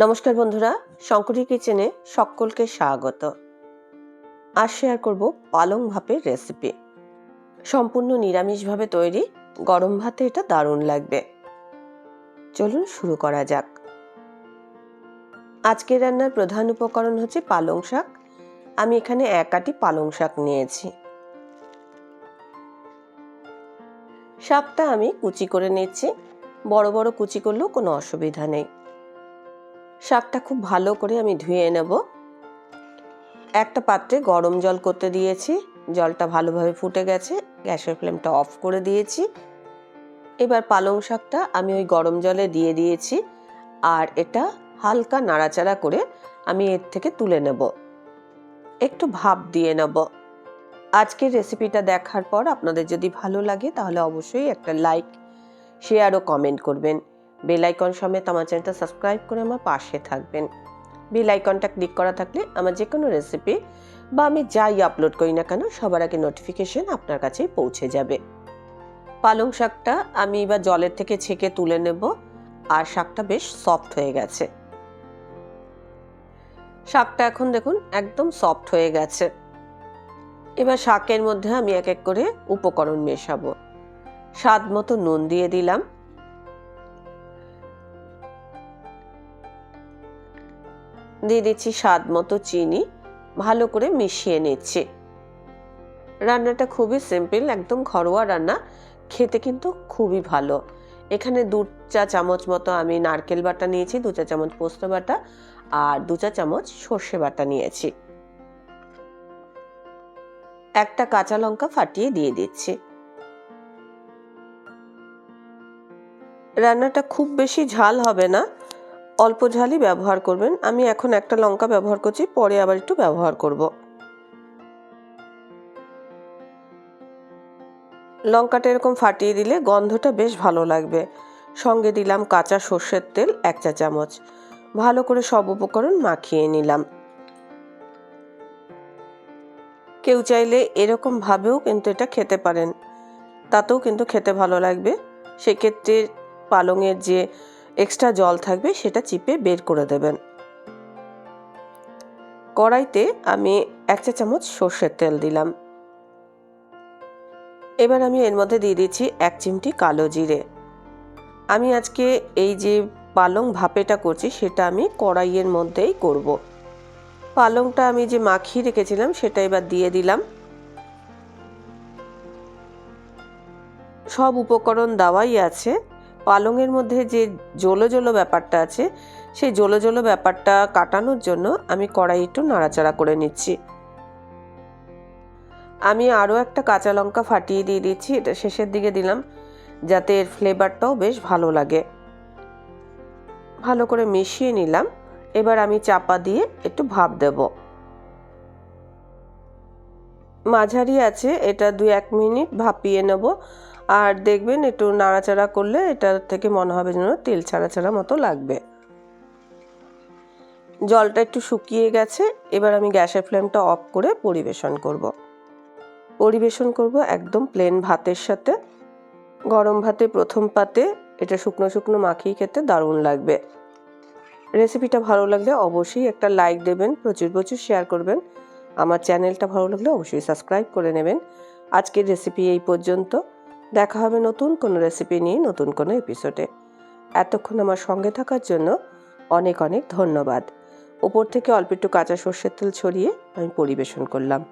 নমস্কার বন্ধুরা, শঙ্করী কিচেনে সকলকে স্বাগত। আর শেয়ার করব পালং ভাপের রেসিপি সম্পূর্ণ নিরামিষভাবে তৈরি গরম ভাতে এটা দারুণ লাগবে। চলুন শুরু করা যাক। আজকের রান্নার প্রধান উপকরণ হচ্ছে পালং শাক। আমি এখানে এক আটি পালং শাক নিয়েছি। শাকটা আমি কুচি করে নিচ্ছি। বড় বড় কুচি করলেও কোনো অসুবিধা নেই। শাকটা খুব ভালো করে আমি ধুয়ে নেব। একটা পাত্রে গরম জল করতে দিয়েছি, জলটা ভালোভাবে ফুটে গেছে, গ্যাসের ফ্লেমটা অফ করে দিয়েছি। এবার পালং শাকটা আমি ওই গরম জলে দিয়ে দিয়েছি আর এটা হালকা নাড়াচাড়া করে আমি এর থেকে তুলে নেব। একটু ভাপ দিয়ে নেব। আজকের রেসিপিটা দেখার পর আপনাদের যদি ভালো লাগে তাহলে অবশ্যই একটা লাইক, শেয়ার ও কমেন্ট করবেন। বেল আইকন সমেত আমার চ্যানেলটা সাবস্ক্রাইব করে আমার পাশে থাকবেন। বেল আইকনটা ক্লিক করা থাকলে আমার যে কোনো রেসিপি বা আমি যাই আপলোড করি না কেন সবার আগে নোটিফিকেশন আপনার কাছে পৌঁছে যাবে। পালং শাকটা আমি এবার জলের থেকে ছেঁকে তুলে নেব আর শাকটা বেশ সফট হয়ে গেছে। শাকটা এখন দেখুন একদম সফট হয়ে গেছে। এবার শাকের মধ্যে আমি এক এক করে উপকরণ মেশাবো। স্বাদ মতো নুন দিয়ে দিলাম। দিয়ে দিচ্ছি স্বাদ মতো চিনি, ভালো করে মিশিয়ে নিচ্ছি। রান্নাটা খুবই সিম্পল, একদম ঘরোয়া রান্না, খেতে কিন্তু খুবই ভালো। এখানে দু চা চামচ মতো আমি নারকেল বাটা নিয়েছি, দু চা চামচ পোস্ত বাটা আর দু চা চামচ সর্ষে বাটা নিয়েছি। একটা কাঁচা লঙ্কা ফাটিয়ে দিয়ে দিচ্ছি। রান্নাটা খুব বেশি ঝাল হবে না অল্প ঝালই ব্যবহার করবেন। আমি এখন একটা লঙ্কা ব্যবহার করছি, পরে আবার একটু ব্যবহার করব। লঙ্কাটা এরকম ফাটিয়ে দিলে গন্ধটা বেশ ভালো লাগবে। সঙ্গে দিলাম কাঁচা সর্ষের তেল, এক চা চামচ। ভালো করে সব উপকরণ মাখিয়ে নিলাম। কেউ চাইলে এরকম ভাবেও কিন্তু এটা খেতে পারেন। তাতেও কিন্তু খেতে ভালো লাগবে। সেক্ষেত্রে পালংয়ের যে এক্সট্রা জল থাকবে, সেটা চিপে বের করে দেবেন। কড়াইতে আমি এক চা চামচ সর্ষের তেল দিলাম। এবার আমি এর মধ্যে দিয়ে দিচ্ছি এক চিমটি কালো জিরে। আমি আজকে এই যে পালং ভাপেটা করছি, সেটা আমি কড়াইয়ের মধ্যেই করব। পালংটা আমি যে মাখিয়ে রেখেছিলাম, সেটা এবার দিয়ে দিলাম। সব উপকরণ দেওয়াই আছে। পালংয়ের মধ্যে যে জলো জলো ব্যাপারটা আছে, সেই জলো জলো ব্যাপারটা কাটানোর জন্য আমি কড়াই একটু নাড়াচাড়া করে নিচ্ছি। আমি আরও একটা কাঁচা লঙ্কা ফাটিয়ে দিয়ে দিচ্ছি, এটা শেষের দিকে দিলাম, যাতে এর ফ্লেভারটাও বেশ ভালো লাগে। ভালো করে মিশিয়ে নিলাম, এবার আমি চাপা দিয়ে একটু ভাপ দেব। মাঝারি আছে, এটা দু এক মিনিট ভাপিয়ে নেব। আর দেখবেন একটু নাড়াচাড়া করলে এটা থেকে মনে হবে যেন তেল ছাড়া ছাড়া মতো লাগবে। জলটা একটু শুকিয়ে গেছে, এবার আমি গ্যাসের ফ্লেমটা অফ করে পরিবেশন করব। পরিবেশন করব একদম প্লেন ভাতের সাথে। গরম ভাতে প্রথম পাতে এটা শুকনো শুকনো মাখিয়ে খেতে দারুণ লাগবে। রেসিপিটা ভালো লাগলে অবশ্যই একটা লাইক দেবেন, প্রচুর প্রচুর শেয়ার করবেন। আমার চ্যানেলটা ভালো লাগলে অবশ্যই সাবস্ক্রাইব করে নেবেন। আজকের রেসিপি এই পর্যন্ত। দেখা হবে নতুন কোনো রেসিপি নিয়ে নতুন কোনো এপিসোডে এতক্ষণ আমার সঙ্গে থাকার জন্য অনেক অনেক ধন্যবাদ। ওপর থেকে অল্প একটু কাঁচা সর্ষের তেল ছড়িয়ে আমি পরিবেশন করলাম।